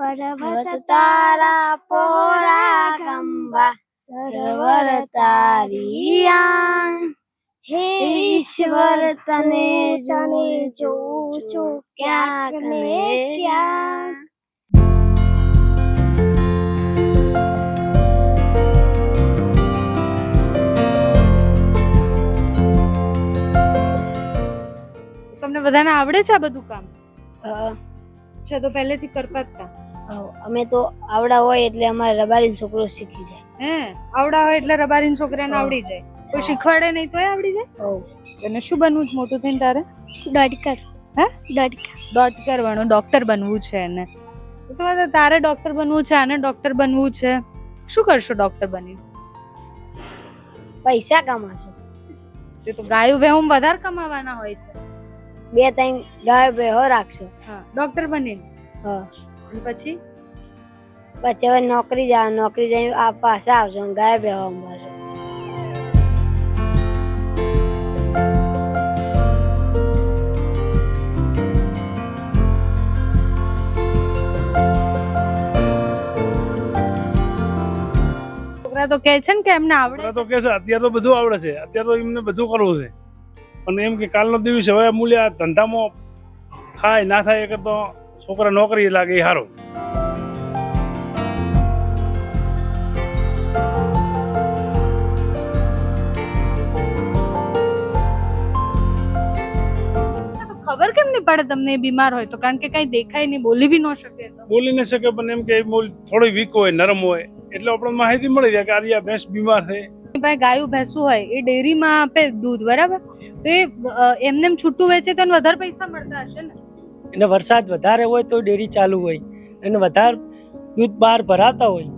પર્વત તારા પોરા ગંબા સરોવર તારી હે ઈશ્વર તને જાણે જોઉં છું ક્યાંક ને ક્યાંક. તમને બધાને આવડે છે આ બધું કામ? અ, છે તો પહેલેથી કરતા જ હતા અમે તો આવડા હોય એટલે અમારે રબારીન છોકરો શીખી જાય. હે? આવડા હોય એટલે રબારીન છોકરાને આવડી જાય. કોઈ શીખવાડે નહીં તોય આવડી જાય? અને શું બનવું છે મોટું થઈને તારે? ડડકર હે? ડડકર ડોક્ટર બનવું ડોક્ટર બનવું છે એને. તો તારે ડોક્ટર બનવું છે આને ડોક્ટર બનવું છે. શું કરશો ડોક્ટર બની? પૈસા કમાશો. તે તો ગાયું ભેહું વધારે કમાવાના હોય છે. બે ત્રણ ગાય ભેહો રાખશો. હા ડોક્ટર બનીને હા. અને પછી? પછી હવે નોકરી જાવ નોકરી જઈને આ પાછા આવશો ગાયબ રહેવા અંબાશો છોકરા તો કહે છે ને કે એમને આવડે તો કે છે અત્યારે તો બધું આવડે છે. અત્યારે તો એમને બધું કરવું છે. પણ એમ કે કાલનો દિવસ હવે મૂલ્ય ધંધામાં થાય ના થાય એ કરતો છોકરા નોકરી લાગે એ સારું પડે તમને બીમાર હોય તો કારણ કે કઈ દેખાય નહીં બોલી બી ન શકે બોલી ન શકે પણ એમ કે થોડી વીક હોય નરમ હોય એટલે આપણને માહિતી મળી જાય કે આ ભેંસ બીમાર છે. ભાઈ ગાયું ભેંસું હોય એ ડેરીમાં આપે દૂધ બરાબર? તો એ એમને એમ છૂટું વેચે તો એને વધારે પૈસા મળતા હશે ને? અને વરસાદ વધારે હોય તો ડેરી ચાલુ હોય અને વધારે દૂધ બહાર ભરાતા હોય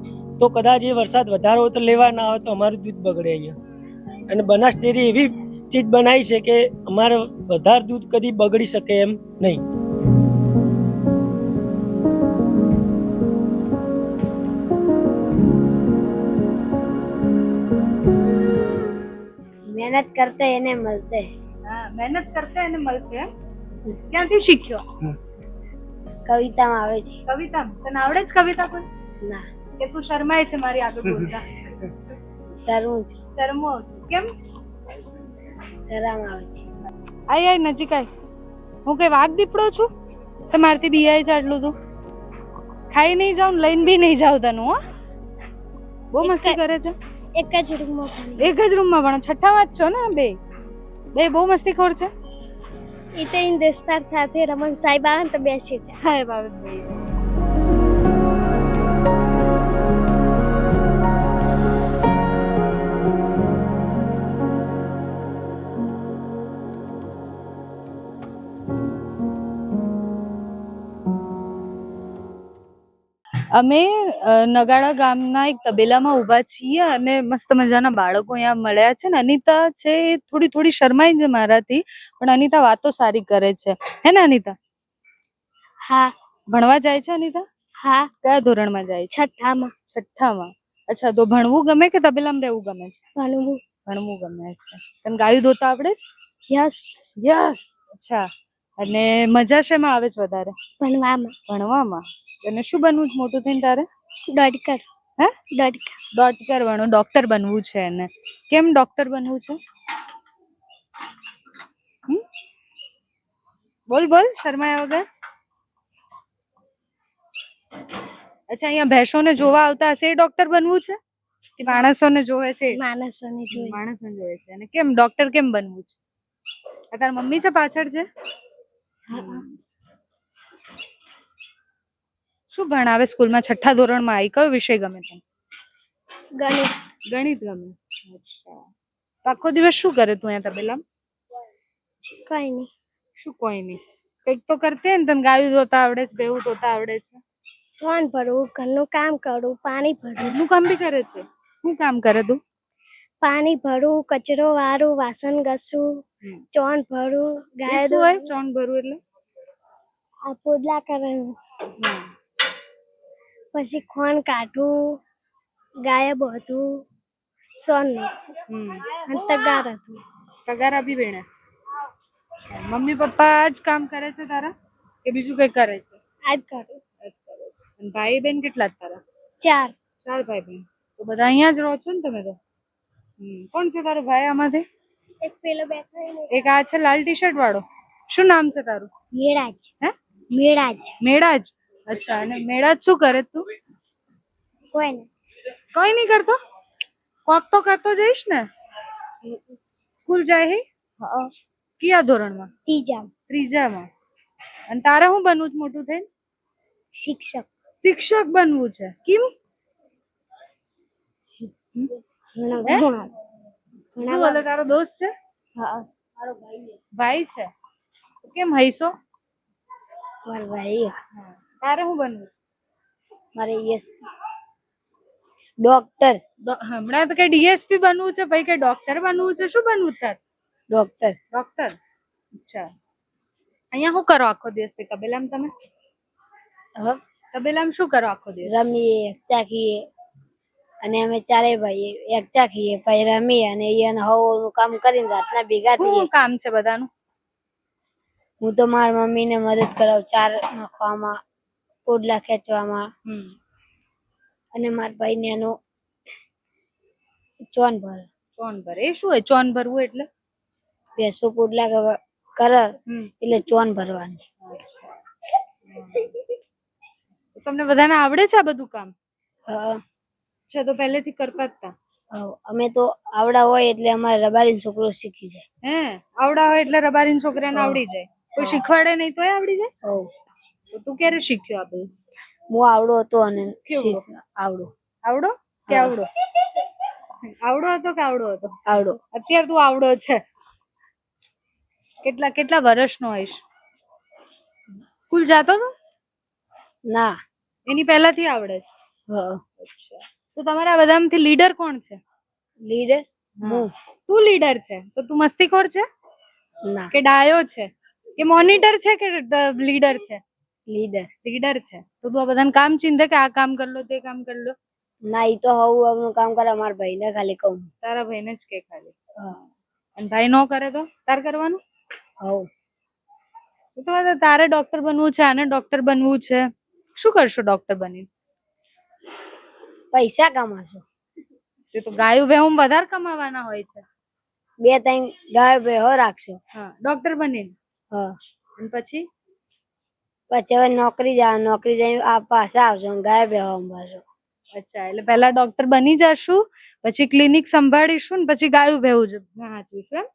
તો કદાચ એ વરસાદ વધારે હોય તો લેવા ના આવે તો અમારું દૂધ બગડે અહીંયા. અને બનાસ ડેરી એવી ચીજ બનાવી છે કે અમારે વધારે દૂધ કદી બગડી શકે એમ નહીં. મહેનત કરતે એને મળતે. હા મહેનત કરતા એને મળતે એમ. ક્યાંથી શીખ્યો? કવિતામાં આવે છે. કવિતા તને આવડે જ કવિતા પણ ના. કે તું શરમાય છે મારી આગળ બોલતા. શરમું છું શરમો છું. કેમ? શરમ આવે છે. આય આય નજીક આય હું કઈ વાઘ દીપડો છું? તમારથી બીઆઈ છે આટલું તું. ખાઈ નહીં જાઉં લઈને બી નહીં જાઉં તનું હો. બહુ મસ્તી કરે છે. એક જ રૂમમાં એક જ રૂમમાં ભણો. છઠ્ઠામાં જ છો ને બે? બે બહુ મસ્તી ખોર છે. એ તો હિન્દુસ્તાન સાથે રમણ સાહેબ આવે તો બેસી જાય. સાહેબ આવે અમે નગાડા ગામના એક તબેલામાં ઊભા છીએ અને મસ્ત મજાના બાળકો અહીંયા મળ્યા છે ને. અનિતા છે એ થોડી થોડી શરમાય છે મારાથી પણ અનિતા વાતો સારી કરે છે. હે ને અનિતા? હા. ભણવા જાય છે અનિતા? હા. કયા ધોરણમાં જાય છે? છઠ્ઠામાં. છઠ્ઠામાં. અચ્છા તો ભણવું ગમે કે તબેલામાં રહેવું ગમે છે? ભણવું. ભણવું ગમે છે. તને ગાયું ધોતા આવડે છે? યસ. યસ. અચ્છા. અને મજા શેમાં આવે છે વધારે? ભણવામાં. ભણવામાં? અને શું બનવું છે મોટું થઈને તારે? ડડકર. હે? ડડકર. ડોક્ટર બનવું ડોક્ટર બનવું છે એને. કેમ ડોક્ટર બનવું છે? બોલ બોલ શરમાયા વગર. અચ્છા અહીંયા ભેંસોને જોવા આવતા હશે એ ડોક્ટર બનવું છે? કે માણસોને જોવે છે માણસોને જોઈ માણસોને જોવે છે. અને કેમ ડોક્ટર કેમ બનવું છે? તારી મમ્મી છે પાછળ છે? શું ભણાવે સ્કૂલમાં? છઠ્ઠા ધોરણમાં આવી કયો વિષય ગમે તને? ગણિત. ગણિત ગમે. અચ્છા. તો આખો દિવસ શું કરે તું અહીંયા તબેલા કઈ નહીં શું કોઈ નહીં કંઈક તો કરતે ને તને ગાયું ધોતા આવડે છે ભેવું ધોતા આવડે છે. સોન ભરવું ઘરનું કામ કરું પાણી ભરવું ઘરનું કામ બી કરે છે? શું કામ કરે તું? પાણી ભરું કચરો વાળું વાસણ ઘસું. ચોન ભરું ગાય શું હોય? ચોન ભરું એટલે? આ પોદલા કરવાનું પછી ખોણ કાઢવું ગાય બધું સોન હમ. અને તગાર હતું. તગારા બી બેણે? મમ્મી પપ્પા આજ કામ કરે છે તારા? કે બીજું કઈ કરે છે? આજ કરું. છે. અને ભાઈ બેન કેટલા તારા? ચાર. ચાર ભાઈ બેન. તો બધા અહીંયા જ રહો છો ને તમે તો. કોણ છે તારો ભાઈ આમાંથી? એક પેલો બેઠો એક આ છે લાલ ટી શર્ટ વાળો. શું નામ છે તારું? મેળાજ. હે? મેળાજ. મેળાજ. અચ્છા અને મેળાજ શું કરે તું? કોઈ નહીં. કોઈ નહીં કરતો? કોક તો કરતો જઈશ ને? સ્કૂલ જાય હે? કયા ધોરણમાં? ત્રીજા ત્રીજામાં. અને તારે શું બનવું છે મોટું થઈને? શિક્ષક. શિક્ષક બનવું છે. કેમ? ઘણા હે? ઘણા. શું બોલે તારો દોસ્ત છે? હા. મારો ભાઈ ભાઈ છે? કેમ હૈસો મારો ભાઈ તારે શું બનવું છે? મારે યસ ડોક્ટર. હમણાં તો કઈ ડીએસપી બનવું છે ભાઈ કઈ ડોક્ટર બનવું છે? શું બનવું તાર? ડોક્ટર. ડોક્ટર? અચ્છા. અહીંયા શું કરો આખો દિવસ? તબેલામાં તમે? હા. તબેલામાં શું કરો આખો દિવસ? રમીએ ચાખીએ. અને અમે ચારે ભાઈ એક ચાખીએ પછી રમીએ અને એને હવનું કામ કરીને રાતના ભેગા થઈએ. શું કામ છે બધાનું? હું તો મારી મમ્મીને મદદ કરાવું ચાર નાખવામાં પોડલા ખેંચવામાં. અને મારા ભાઈને એનું ચોન ભર. ચોન ભર? એ શું હોય ચોન ભરવું એટલે? બેસો પોડલા કરે એટલે ચોન ભરવાની. તમને બધાને આવડે છે આ બધું કામ? હા, છે તો પહેલેથી કરતા જ તા. અમે તો આવડા હોય એટલે અમારે રબારી છોકરો શીખી જાય. હે આવડા હોય એટલે રબારીન છોકરાને આવડી જાય. કોઈ શીખવાડે નહીં તોય આવડી જાય. તો તું ક્યારે શીખ્યો આ બધું? હું આવડો હતો અને આવડો. આવડો કે આવડો? આવડો હતો કે આવડો હતો? આવડો. અત્યારે તું આવડો છે. કેટલા કેટલા વર્ષનો હોઈશ? સ્કૂલ જાતો તો? ના. એની પહેલાથી આવડે છે? હા. અચ્છા. તો તમારા બધામાંથી લીડર કોણ છે? લીડર? હું. તું લીડર છે? તો તું મસ્તીખોર છે? ના. કે ડાયો છે? કે મોનિટર છે કે લીડર છે? લીડર. લીડર છે. તો તું આ બધાને કામ ચીંધે કે આ કામ કર લો તે કામ કર લો. ના ઈ તો હું હવનું કામ કરે મારા ભાઈને ખાલી કહું. તારા ભાઈને જ કે ખાલી. અને ભાઈ નો કરે તો? તાર કરવાનું? હવ. તો તો તારે ડોક્ટર બનવું છે આને ડોક્ટર બનવું છે. શું કરશો ડોક્ટર બની પૈસા કમાશો. તે તો ગાયું ભેહું વધારે કમાવાના હોય છે. બે ત્રણ ગાયો ભેહો રાખશો. હા ડોક્ટર બનીને? હા. અને પછી? પછી હવે નોકરી જાવ નોકરી જઈ આ પાછા આવશો ગાય ભેહો અંબાશો અચ્છા એટલે પહેલા ડોક્ટર બની જશું પછી ક્લિનિક સંભાળીશું ને પછી ગાયું ભેવું જ વાંચવીશું એમ?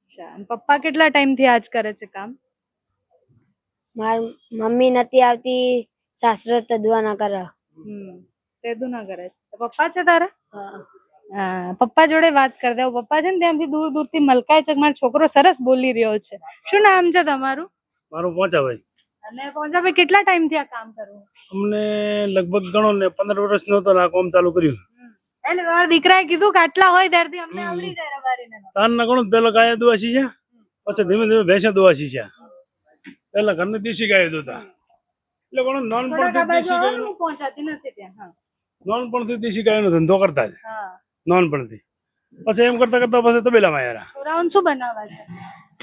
અચ્છા પપ્પા કેટલા ટાઈમથી આજ કરે છે કામ? મારી મમ્મી નથી આવતી સાસરો તદવા ના કરે હમ. તેદું ના કરે છે પપ્પા છે તારા? હા. પપ્પા જોડે વાત કરી દે. પપ્પા છે ને ત્યાંથી દૂર દૂરથી મલકાય છે મારો છોકરો સરસ બોલી રહ્યો છે. શું નામ છે તમારું? મારું પોંચાભાઈ અને પોંચાભાઈ કેટલા ટાઈમથી આ કામ કરવું અમને લગભગ ગણો ને પંદર વર્ષ નતો આ કામ ચાલુ કર્યું એટલે તમારા દીકરાએ કીધું કે આટલા હોય ત્યારથી અમને આવડી જાય રબારીને. તારના ગણો પેલો પેલા ગાય દુવાસી છે. પછી ધીમે ધીમે ભેંસે દુવાસી છે. પેલા ઘરને દેશી ગાય દોતા. એટલે કોણ આ નાનપણથી દેશી ગાયનો પહોંચાતી નથી ત્યાં હા. નાનપણથી દેશી ગાયનો ધંધો કરતા હા. નાનપણથી પછી એમ કરતા કરતા પછી તબેલામાં યાર છોકરાઓને શું બનાવવા છે?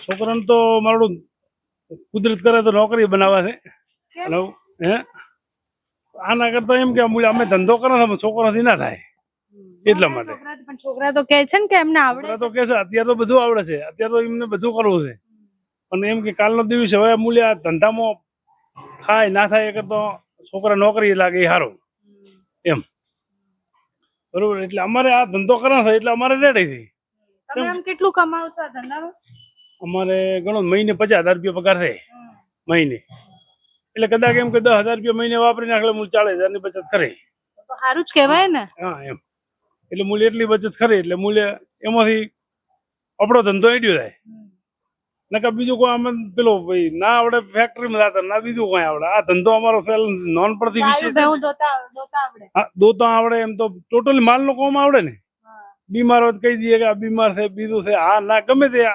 છોકરાને તો મારું કુદરત કરે તો નોકરી બનાવવા છે? હે? આના કરતા એમ કે અમૂલ્ય અમે ધંધો કરો છો છોકરાથી ના થાય. એટલા માટે. છોકરા તો કહે છે ને કે એમને આવડે તો કે છે અત્યારે તો બધું આવડે છે અત્યારે તો એમને બધું કરવું છે. પણ એમ કે કાલનો દિવસ હવે મૂલ્ય આ ધંધામાં થાય ના થાય એક તો છોકરા નોકરી લાગે એ સારું એમ. બરોબર એટલે અમારે આ ધંધો કરવાનો થાય એટલે અમારે રેડી થઈ તમે આમ કેટલું કમાવ છો ધંધામાં? અમારે ઘણો મહિને પચાસ હજાર રૂપિયા પગાર થાય મહિને. એટલે કદાચ એમ કે દસ હજાર રૂપિયા મહિને વાપરી નાખે મૂળ ચાલીસ હજારની બચત કરે. સારું જ કહેવાય ને. હા એમ. એટલે મૂલ્ય એટલી બચત કરે એટલે મૂલ્ય એમાંથી આપણો ધંધો એડ્યો થાય નકર બીજું કોઈ અમે પેલો ભાઈ ના આવડે ફેક્ટરીમાં જતા ના બીજું કોઈ આવડે. આ ધંધો અમારો ફેલ નાનપણથી વિશે દોતા આવડે એમ તો ટોટલી માલ નો કોમ આવડે ને. બીમાર હોય કહી દઈએ કે આ બીમાર છે બીજું છે હા ના ગમે તે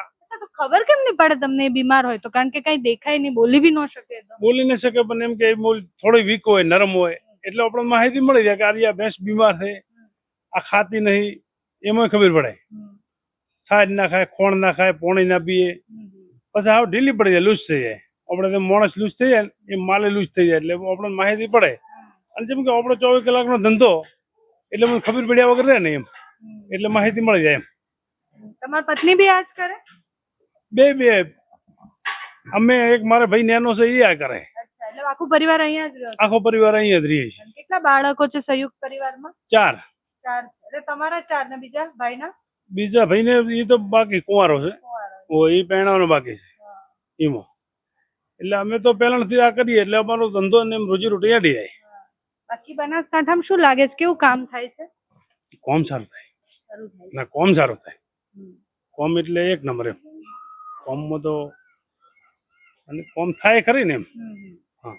ખબર કેમ નહીં પડે તમને બીમાર હોય તો? કારણ કે કઈ દેખાય નહીં બોલી બી ન શકે બોલી ન શકે પણ એમ કે થોડી વીક હોય નરમ હોય. એટલે આપણને માહિતી મળી જાય કે આ ભેંસ બીમાર છે આ ખાતી નહીં એમાં ખબર પડે. સાજ ના ખાય ખોણ ના ખાય પોણી ના પીએ. પછી હાવ ઢીલી પડી જાય લૂઝ થઈ જાય. આપણે માણસ લૂઝ થઈ જાય ને એ માલે લૂઝ થઈ જાય એટલે આપણને માહિતી પડે. અને જેમ કે આપણો ચોવીસ કલાકનો ધંધો એટલે મને ખબર પડ્યા વગર રહે ને એમ. એટલે માહિતી મળી જાય એમ. તમારી પત્ની બી આજ કરે? બે બે. અમે એક મારા ભાઈ નેનો છે એ આ કરે. એટલે આખું પરિવાર અહીંયા જ રહ્યો? આખો પરિવાર અહીંયા જ રહીએ છીએ. કેટલા બાળકો છે સંયુક્ત પરિવારમાં? ચાર. ચાર એટલે તમારા ચાર ને બીજા ભાઈના? બીજા ભાઈને એ તો બાકી કુંવારો છે. એ પહેણાવાનો બાકી છે. એમાં. એટલે અમે તો પહેલાથી આ કરીએ એટલે અમારો ધંધો ને એમ રોજી રોટી અડી જાય બાકી બનાસકાંઠામાં શું લાગે છે? કેવું કામ થાય છે? કોમ સારું થાય. સારું થાય ના કોમ સારું થાય. કોમ એટલે એક નંબર એમ. કોમમાં તો અને કોમ થાય ખરી ને એમ. હા.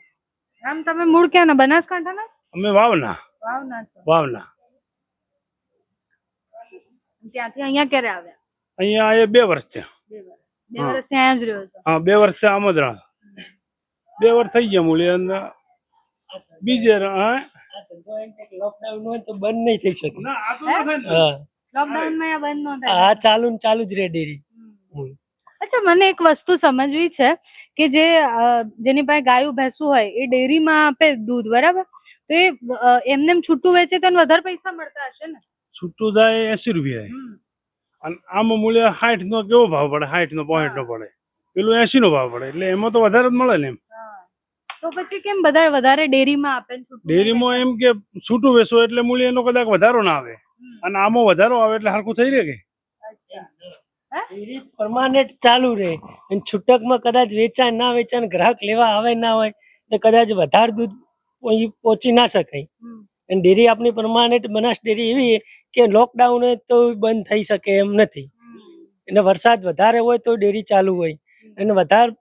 આમ તમે મૂળ ક્યાંના? બનાસકાંઠાના અમે વાવના. વાવના છો. વાવના. ત્યાંથી અહીંયા ક્યારે આવ્યા? અહીંયા એ બે વર્ષ થયા. બે વર્ષ. બે હા. વર્ષથી અહીંયા જ રહ્યો હા બે વર્ષ થયા આમ જ રહ્યા બે વર્ષ થઈ ગયા મૂળી અને બીજે ર- હા? આ ધંધો એમ કે લોકડાઉન હોય તો બંધ નહીં થઈ શકે. ના આ તો ના થાય હા. લોકડાઉનમાં અહીંયા બંધ ન આ થાય ચાલુ ને ચાલુ જ રહે ડેરી અચ્છા મને એક વસ્તુ સમજવી છે કે જે જેની પાસે ગાયું ભેંસું હોય એ ડેરીમાં આપે દૂધ બરાબર? તો એ એમને છૂટું વેચે તો વધારે પૈસા મળતા હશે ને? છૂટું થાય એસી રૂપિયા. અને આમાં મૂલ્ય સાઠ નો કેવો ભાવ પડે? સાઠ નો પોઈન્ટ નો પડે. પેલું એસી નો ભાવ પડે. એટલે એમાં તો વધારે જ મળે ને એમ. તો પછી કેમ બધા વધારે ડેરીમાં આપે ડેરીમાં એમ કે છૂટું વેચો એટલે મૂલ્ય એનો કદાચ વધારો ના આવે. અને આમાં વધારો આવે એટલે હરખું થઈ રહે કે? ડેરી પરમાનન્ટ ચાલુ રહે. અને છૂટકમાં કદાચ વેચાણ ના વેચાણ ગ્રાહક લેવા આવે ના હોય તો કદાચ વધારે દૂધ પહોંચી- ના શકાય. અને ડેરી આપણી પરમાનન્ટ બનાસ ડેરી એવી કે લોકડાઉન તો બંધ થઈ શકે એમ નથી. અને વરસાદ વધારે હોય તો ડેરી ચાલુ હોય. અને વધારે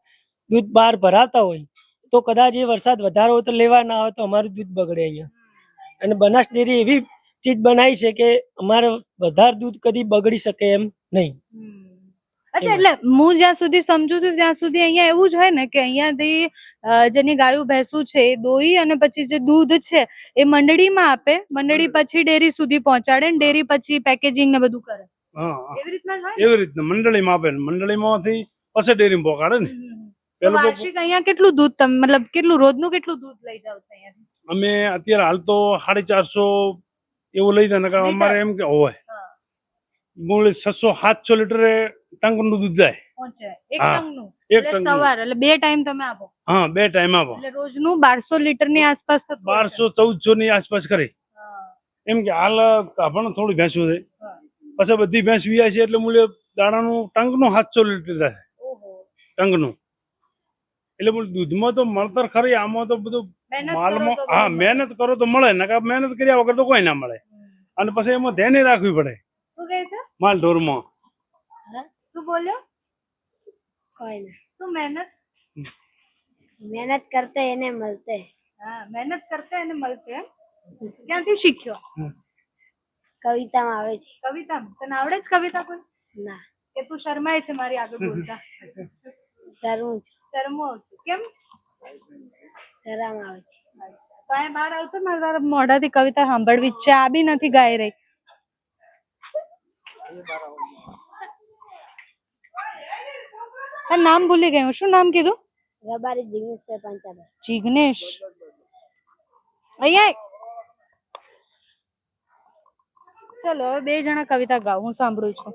દૂધ બહાર ભરાતા હોય તો કદાચ એ વરસાદ વધારે હોય તો લેવા ના આવે તો અમારું દૂધ બગડે અહીંયા. અને બનાસ ડેરી એવી ચીજ બનાવી છે કે અમારે વધારે દૂધ કદી બગડી શકે એમ નહીં. અચ્છા એટલે હું જ્યાં સુધી સમજુ છું ત્યાં સુધી અહીંયા એવું જ હોય ને કે અહીંયાથી જેની ગાયું ભેંસું છે એ દોઈ અને પછી જે દૂધ છે એ મંડળીમાં આપે મંડળી પછી ડેરી સુધી પહોંચાડે ને ડેરી પછી પેકેજિંગ ને બધું કરે. એવી રીતના? એવી મંડળીમાં આપે ને મંડળીમાંથી પછી ડેરીમાં પહોંચાડે ને. પેલું વાર્ષિક અહીંયા કેટલું દૂધ તમે મતલબ કેટલું રોજનું કેટલું દૂધ લઈ જાવ છો અમે અત્યારે હાલ તો સાડી ચારસો એવું લઈ જાય અમારે એમ કે હોય. મૂળ છસો સાતસો લીટર ટંકનું દૂધ જાય. એક ટંકનું. સવાર એટલે બે ટાઈમ તમે આપો. હા બે ટાઈમ આપો. એટલે રોજનું બારસો લીટરની આસપાસ. બારસો ચૌદસો ની આસપાસ કરી એમ કે હાલ પણ થોડી ભેંસો છે. પછી બધી ભેંસ વિયા છે એટલે મૂલ્ય દાણાનું ટંકનું સાતસો લીટર થાય. ઓહો. ટંકનું. એટલે બોલ દૂધમાં તો મળતર ખરી આમાં તો બધું માલમાં હા મહેનત કરો તો મળે નકા મહેનત કર્યા વગર તો કોઈ ના મળે. અને પછી એમાં ધ્યાન રાખવી પડે. શું કહે છે? માલ ઢોરમાં. શું બોલ્યો? કોઈ ના. શું મહેનત? મહેનત કરતે એને મળતે. હા મહેનત કરતે એને મળતે ક્યાંથી શીખ્યો? કવિતામાં આવે છે. કવિતામાં? તને આવડે છે કવિતા કોઈ? ના. કે તું શરમાય છે મારી આગળ બોલતા? શરમું છું. શરમો છું. કેમ? શરમ આવે છે. તો અહીંયા બહાર આવતો મારે તારા મોઢાથી કવિતા સાંભળવી છે. આ બી નથી ગાઈ રહી. તારું નામ ભૂલી ગયું શું નામ કીધું? રબારી જિગ્નેશભાઈ પંચાભાઈ જિગ્નેશ. અહીંયા ચલો હવે બે જણા કવિતા ગાવ હું સાંભળું છું.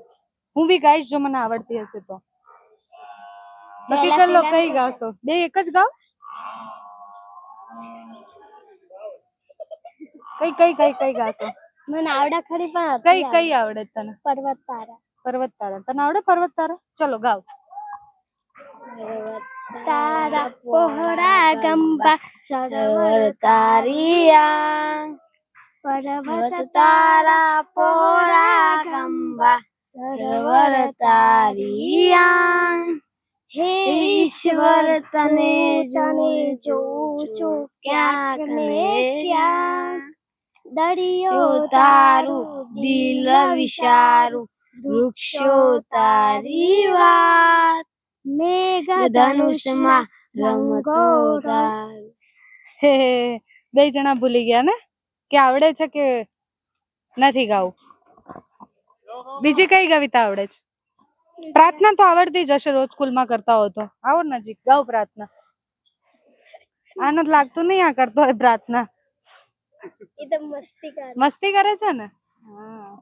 હું બી ગાઈશ જો મને આવડતી હશે તો. નક્કી કરી લો કઈ ગાશો? બે એક જ ગાઓ? કઈ કઈ કઈ કઈ ગાશો? મને આવડે ખરી પણ કઈ કઈ આવડે તને પર્વત તારા પર્વત તારા તને આવડે પર્વત તારા ચલો ગાવ તારા પોહરા ગંબા સરોવર તારિયા પર્વત તારા પોહરા ગંબા સરોવર તારિયા હે ઈશ્વર તને જાણે જોઉં છું ક્યાંક ને ક્યાંક દરિયો તારું દિલ વિશારું વૃક્ષો તારી વાત. મેઘ ધનુષમાં રમતો તારું. બે જણા ભૂલી ગયા ને? કે આવડે છે કે નથી ગાવું? બીજી કઈ કવિતા આવડે છે? પ્રાર્થના તો આવડતી જ હશે રોજ સ્કૂલમાં કરતા હો તો. આવો નજીક ગાઓ પ્રાર્થના. આનંદ લાગતું નહીં આ કરતો હોય પ્રાર્થના. એ તો મસ્તી કરે. મસ્તી કરે છે ને? હા.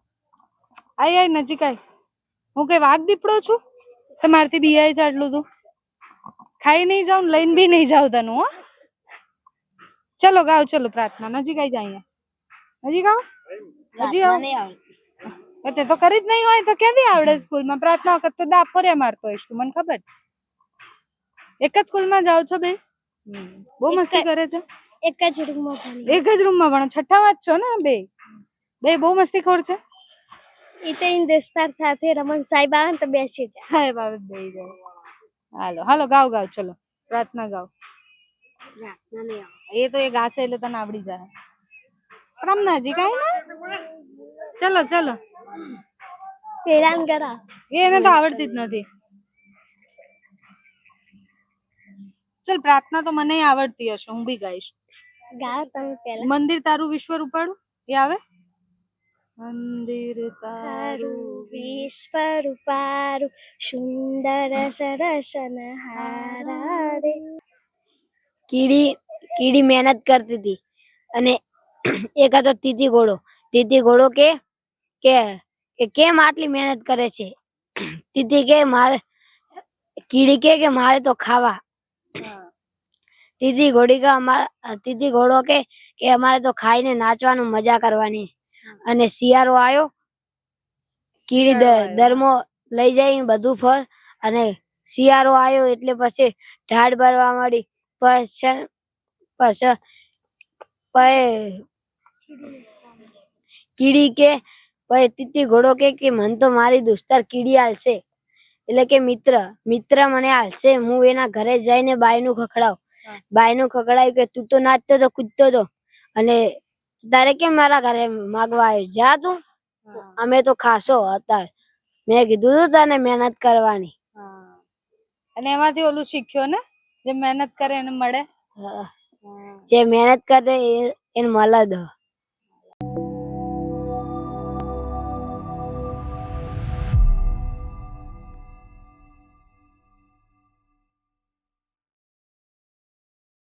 આય આય નજીક આય હું કઈ વાઘ દીપડો છું? તમારથી આય છે આટલું તું ખાઈ નહીં જાઉં લઈને બી નહીં જાઉં તનું હો. ચલો ગાઓ ચલો પ્રાર્થના. નજીક આવી જાય નજીક આવો? હજી આવો? તે તો કરી જ નહીં હોય તો ક્યાંથી આવડે સ્કૂલમાં? પ્રાર્થના વખત તો દાપ ફર્યા મારતો હોઈશ તું મને ખબર છે. એક જ સ્કૂલમાં જાઓ છો બે બહુ મસ્તી કરે છે. એક જ રૂમમાં ભણી એક જ રૂમમાં ભણો. છઠ્ઠામાં જ છો ને બે? બે બહુ મસ્તીખોર છે? એ તો હિન્દુસ્તાન સાથે રમણ સાહેબ આવે ને તો બેસી જાય. સાહેબ આવે બે જાય. હાલો હાલો ગાવ ગાવ ચલો. પ્રાર્થના ગાવ. પ્રાર્થના નહીં એ તો એ ગાશે એટલે તને આવડી જાય. રમનાજી કઈ ને? ચલો ચલો. પેલા કરા. એને તો આવડતી જ નથી. ચલ પ્રાર્થના તો મને આવડતી હશે હું બી ગાઈશ. ગાઓ તમે પેલા મંદિર તારું વિશ્વ રૂપાળું? એ આવે? મંદિર તારું વિશ્વ રૂપારું સુંદર સરસન હારા રે કીડી કીડી મહેનત કરતી હતી. અને એક હતો તીતી ઘોડો. તીતી ઘોડો કે કે કેમ આટલી મહેનત કરે છે? તીતી કે મારે કીડી કે મારે તો ખાવા. તીતી ઘોડી કે અમારા તીતી ઘોડો કે કે અમારે તો ખાઈને નાચવાનું મજા કરવાની. અને શિયાળો આવ્યો કીડી ધર્મો દરમો લઈ જાય બધું ફળ. અને શિયાળો આવ્યો એટલે પછી ઢાળ ભરવા મળી. પછી પછી કીડી કે પછી તીતી ઘોડો કે કે મને તો મારી દોસ્તાર કીડી આલશે એટલે કે મિત્ર મિત્ર મને હાલશે હું એના ઘરે જઈને બાયનું ખખડાવ. બાઈ બાયનું ખખડાવ્યું કે તું તો નાચતો તો કૂદતો તો. અને તારે કેમ મારા ઘરે માગવા આવ્યો? જા તું. અમે તો ખાસો હતા મેં કીધું તું તને મહેનત કરવાની. અને એમાંથી ઓલું શીખ્યો ને? જે મહેનત કરે એને મળે. જે મહેનત કરે એને મળે જ